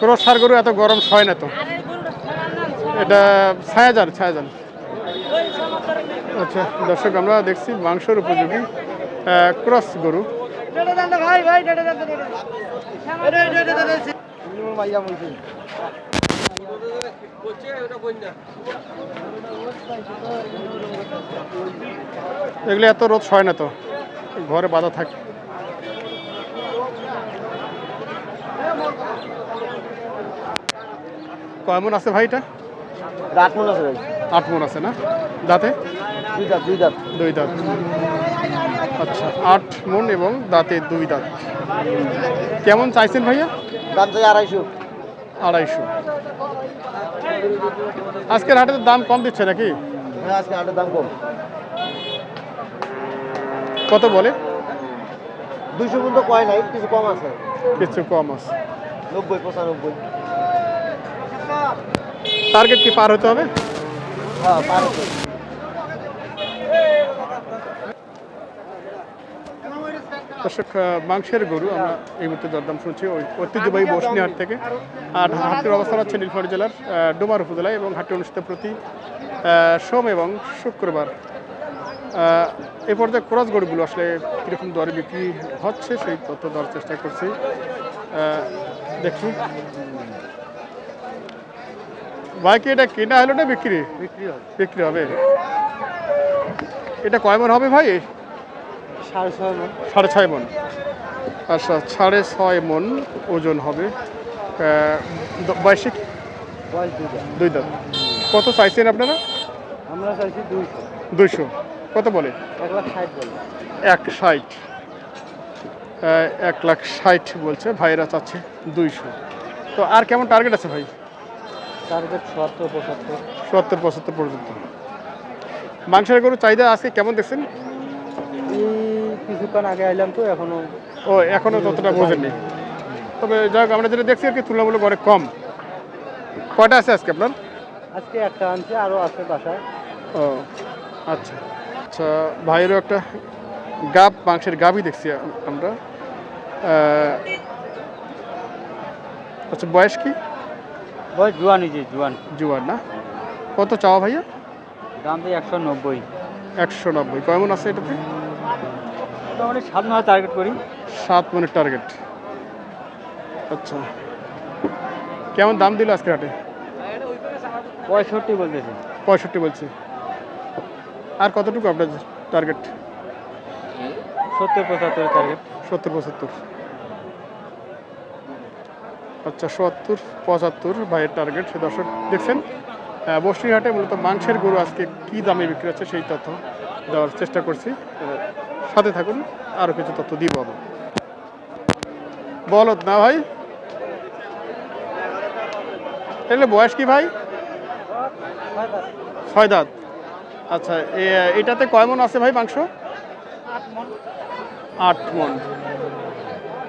Cross সার গরু এত গরম সয় না তো। এটা ছায়া যান ছায়া যান আচ্ছা দর্শক, আমরা দেখছি মাংসর উপযোগী ক্রস গরু। এগুলো এত রোদ সয় না তো, ঘরে বাধা থাকে। কয় মন আছে ভাই এটা? দাঁত মনে আছে ভাই। আট মন আছে না? দাঁতে? দুই দাঁত দুই দাঁত। দুই দাঁত। আচ্ছা আট মন এবং দাঁতে দুই দাঁত। কেমন চাইছেন ভাইয়া? দাম চাই আড়াইশো। আড়াইশো। আজকের হাটে দাম কম দিচ্ছে নাকি? হ্যাঁ আজকে হাটের দাম কম। কত বলে? দুইশো পর্যন্ত কয় নাই কিছু কম আছে। কিছু কম আছে। নব্বই পঁচানব্বই। টার্গেট কি পার হতে হবে? দর্শক মাংসের গরু আমরা এই মুহূর্তে দরদাম শুনছি ওই ঐতিহ্যবাহী বসনিহাট থেকে। আর হাটের অবস্থান হচ্ছে নীলফামারী জেলার ডোমার উপজেলায় এবং হাটটি অনুষ্ঠিত প্রতি সোম এবং শুক্রবার। এ পর্যায়ে ক্রস গরুগুলো আসলে কীরকম দরে বিক্রি হচ্ছে সেই তথ্য দেওয়ার চেষ্টা করছি। আহ, বাইকে এটা কেনা হলো না বিক্রি? বিক্রি হয় বিক্রি হবে। এটা কয় মন হবে ভাই? সাড়ে ছয় মন। সাড়ে ছয় মন। আচ্ছা সাড়ে ছয় মন ওজন হবে। বয়সে দুই দাঁত। কত চাইছেন আপনারা? আমরা চাইছি দুইশো। দুইশো। কত বলে? এক লাখ ষাট বলে। এক ষাট। এক লাখ ষাট বলছে। ভাইয়েরা চাচ্ছে দুইশো। তো আর কেমন টার্গেট আছে ভাই? টার্গেট সত্তর পঁচাত্তর। সত্তর পঁচাত্তর পর্যন্ত। মাংসের গরু চাহিদা আজকে কেমন দেখছেন? কিছুক্ষণ আগে আইলাম তো এখনও ও এখনও ততটা বোঝেননি। তবে যাই হোক আমরা যেটা দেখছি আর কি তুলনামূলক অনেক কম। কয়টা আছে আজকে আপনার? আজকে একটা আনছে আরও আছে বাসায়। ও আচ্ছা। আচ্ছা ভাইয়েরও একটা গাব মাংসের গাবই দেখছি আমরা। আচ্ছা বয়স কি? বয়স জুয়ানি জি জুয়ান। জুয়ার না? কত চাওয়া ভাইয়া? দাম তো একশো নব্বই। একশো নব্বই। কেমন আছে এটাতে? মোটামুটি সাত মাস টার্গেট করি। সাত মনের টার্গেট আচ্ছা। কেমন দাম দিল আজকে হাটে? পঁয়ষট্টি বলতেছে। পঁয়ষট্টি বলছি। আর কতটুকু আপনার টার্গেট সত্তর পঁচাত্তর টার্গেট সত্তর পঁচাত্তর। আচ্ছা সত্তর পঁচাত্তর ভাইয়ের টার্গেট সে দর্শক দেখছেন। বসিরহাটে মূলত মাংসের গরু আজকে কী দামে বিক্রি হচ্ছে সেই তথ্য দেওয়ার চেষ্টা করছি। সাথে থাকুন আরও কিছু তথ্য দিব আমি বলত না ভাই। এগুলো বয়স কি ভাই? ছয় দাঁত। আচ্ছা এটাতে কয় মন আছে ভাই মাংস? আট মন।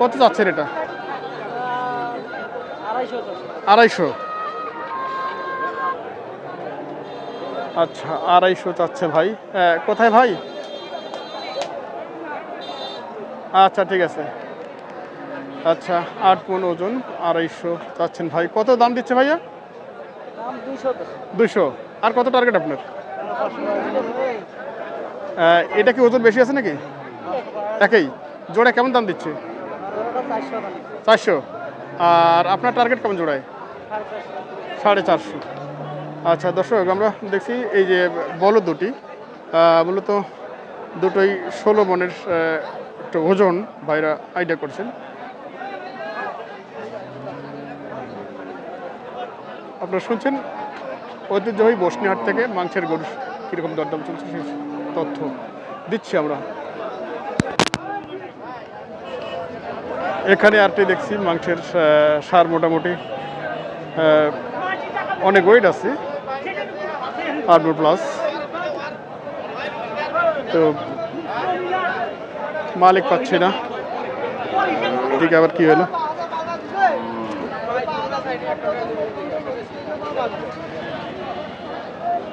কত যাচ্ছেন এটা? আড়াইশো। আচ্ছা আড়াইশো চাচ্ছে ভাই। কোথায় ভাই? আচ্ছা ঠিক আছে। আচ্ছা আট মন ওজন আড়াইশো চাচ্ছেন ভাই। কত দাম দিচ্ছে ভাইয়া? দুশো আর কত টার্গেট আপনার? এটা কি ওজন বেশি আছে নাকি? একই। জোড়া কেমন দাম দিচ্ছে? চারশো। আর আপনার টার্গেট কেমন জোড়ায়? সাড়ে চারশো। আচ্ছা দর্শক, আমরা দেখছি এই যে বল দুটি। মূলত দুটোই ষোলো মনের একটা ওজন ভাইরা আইডিয়া করছেন। আপনারা শুনছেন? ঐতিহ্যবাহী বসনিহাট থেকে মাংসের গরু কীরকম দরদাম চলছে সেই তথ্য দিচ্ছি আমরা। এখানে আরটি দেখছি, মাংসের সার মোটামুটি অনেক ওয়েট আছে আর্মোর প্লাস। তো মালিক পাচ্ছি না। ঠিক আবার কী হলো আর বেটা আয়ে কাজে মোর মুখে খারাপ করে দিও ওই টাকাটা মিলকাইছে 300 টাকা হ্যাঁ বাবা 300 ঘোরা টাকা দেখা এ তুই কোন টাকা মোর করে দিবি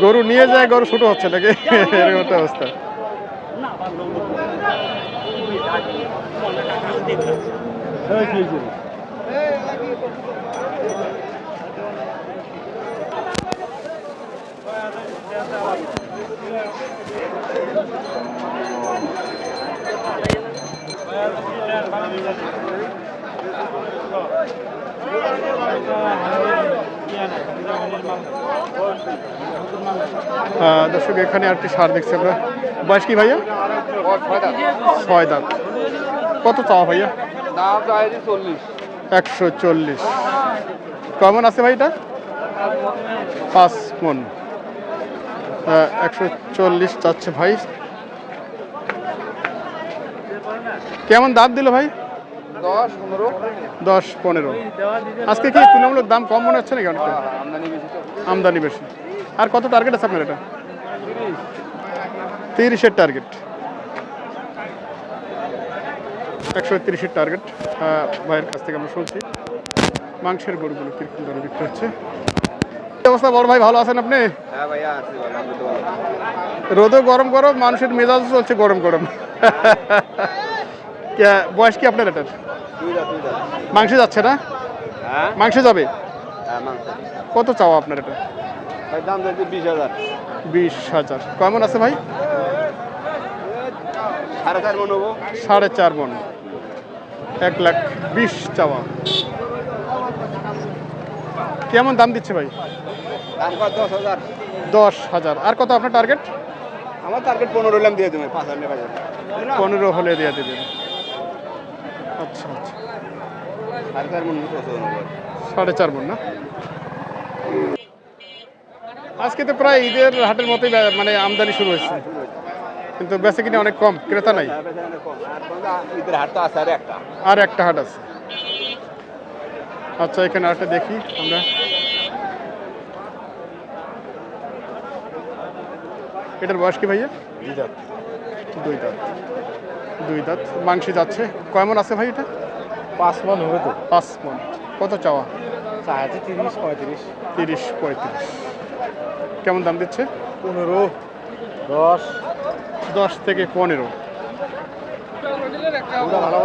গরু নিয়ে যায় গরু ছোট হচ্ছে নাকি? এরকম একটা অবস্থা। আহ, দর্শক, এখানে আরেকটি সার দেখছি আমরা। বয়স কি ভাইয়া? ছয় দাঁত কত চাওয়া ভাইয়া? একশো চল্লিশ। কেমন আছে ভাই এটা পাঁচ মন। একশো চল্লিশ চাচ্ছে ভাই। কেমন দাম দিল ভাই? দশ পনেরো? আজকে কি তুলনামূলক দাম কম মনে হচ্ছে নাকি অনেকটা? আমদানি বেশি আর কত টার্গেট আছে আপনার এটা? তিরিশের টার্গেট একশো তিরিশের টার্গেট ভাইয়ের কাছ থেকে আমরা শুনছি। মাংসের গরুগুলো কীরকম দরে বিক্রি হচ্ছে? অবস্থা বড় ভাই ভালো আছেন আপনি? হ্যাঁ রোদও গরম গরম মানুষের মেজাজ চলছে গরম গরম। বয়স কি আপনার এটার? মাংসে যাচ্ছে না? মাংস যাবে? হ্যাঁ কত চাওয়া আপনার এটা? দাম দিয়েছে বিশ হাজার। বিশ হাজার। কেমন আছে ভাই? সাড়ে চার মন হব। সাড়ে চার মন। এক লাখ বিশ চাওয়া। কেমন দাম দিচ্ছে ভাই? দাম কত? দশ হাজার। দশ হাজার। আর কত আপনার টার্গেট আমার টার্গেট পনেরো হলাম দিয়ে দেবে পাঁচ হাজার। পনেরো হলে দিয়ে দেবেন। আচ্ছা আচ্ছা সাড়ে চার মন না? আজকে তো প্রায় ঈদের হাটের মতোই মানে আমদানি শুরু হয়েছে। কিন্তু বেচে কিনে অনেক কম ক্রেতা নাই। আর একটা আর একটা হাট আছে। আচ্ছা এখানে আরেকটা দেখি আমরা। এটার বয়স কি ভাইয়া? দুই দাঁত। দুই দাঁত। দুই দাঁত মাংসে যাচ্ছে। কয়মন আছে ভাই এটা? পাঁচ মন হবে তো। পাঁচ মন। কত চাওয়া? চাহাতে তিরিশ পঁয়ত্রিশ। তিরিশ পঁয়ত্রিশ। কেমন দাম দিচ্ছে? পনেরো দশ। দশ থেকে পনেরো। ভালো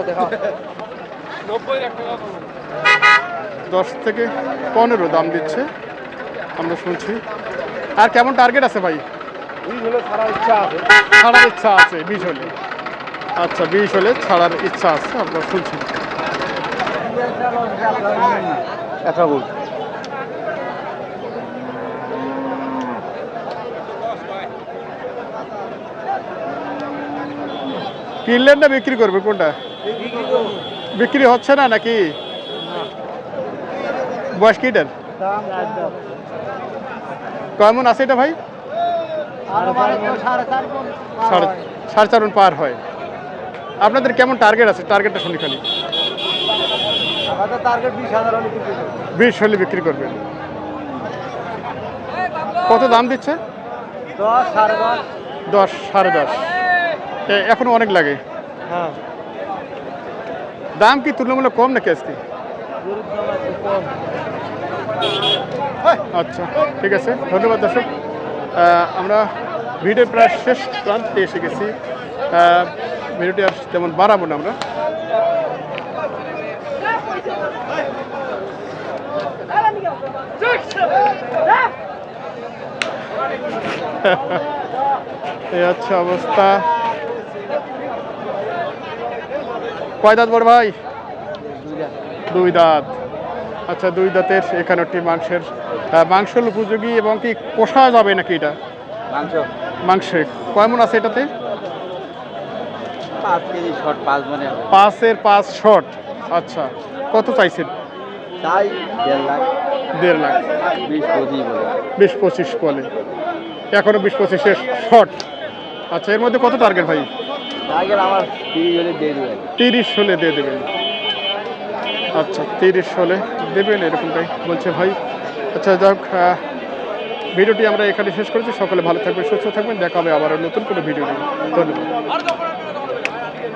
দশ থেকে পনেরো দাম দিচ্ছে। আমরা শুনছি। আর কেমন টার্গেট আছে ভাই? আছে। ছাড়ার ইচ্ছা আছে বিষ হলে। আচ্ছা বিষ হলে ছাড়ার ইচ্ছা আছে আপনার শুনছি। একটা বল। কিনলেন না বিক্রি করবে কোনটা? বিক্রি হচ্ছে না নাকি? বয়স কিটার? কেমন আছে এটা ভাই? সাড়ে সাড়ে চার পার হয়। আপনাদের কেমন টার্গেট আছে? টার্গেটটা শুনি খালি। আমাদের টার্গেট বিশ হাজার হলে বিক্রি করব। বিশ হলে বিক্রি করবেন। কত দাম দিচ্ছে? দশ সাড়ে দশ। দশ সাড়ে দশ। এখনও অনেক লাগে। হ্যাঁ। দাম কি তুলনামূলক কম নাকি আজকে? কম আচ্ছা ঠিক আছে। ধন্যবাদ দর্শক। আমরা ভিডিও প্রায় শেষ প্রান্তে এসে গেছি। ভিডিওটি আর তেমন বাড়াবো না আমরা। এই হচ্ছে অবস্থা। কয় দাঁত বড় ভাই? দুই দাঁত। আচ্ছা দুই দাঁতের একান্নটি মাংসের মাংসের উপযোগী এবং কি কষা যাবে নাকি এটা? মাংস। মাংসে কয়মন আছে এটাতে পাঁচ কেজি শর্ট পাঁচ মানে পাঁচের পাঁচ শট আচ্ছা। কত চাইছেন? তাই দেড় লাখ। দেড় লাখ। বিশ পঁচিশ বলে। এখনও বিশ পঁচিশের শর্ট। আচ্ছা এর মধ্যে কত টার্গেট ভাই? টার্গেট আমার তিরিশ হলে দিয়ে দেবেন। আচ্ছা তিরিশ হলে দেবেন এরকমটাই বলছে ভাই। আচ্ছা যাক ভিডিওটি আমরা এখানে শেষ করেছি। সকলে ভালো থাকবেন সুস্থ থাকবেন। দেখা হবে আবার নতুন কোনো ভিডিও নিয়ে। ধন্যবাদ।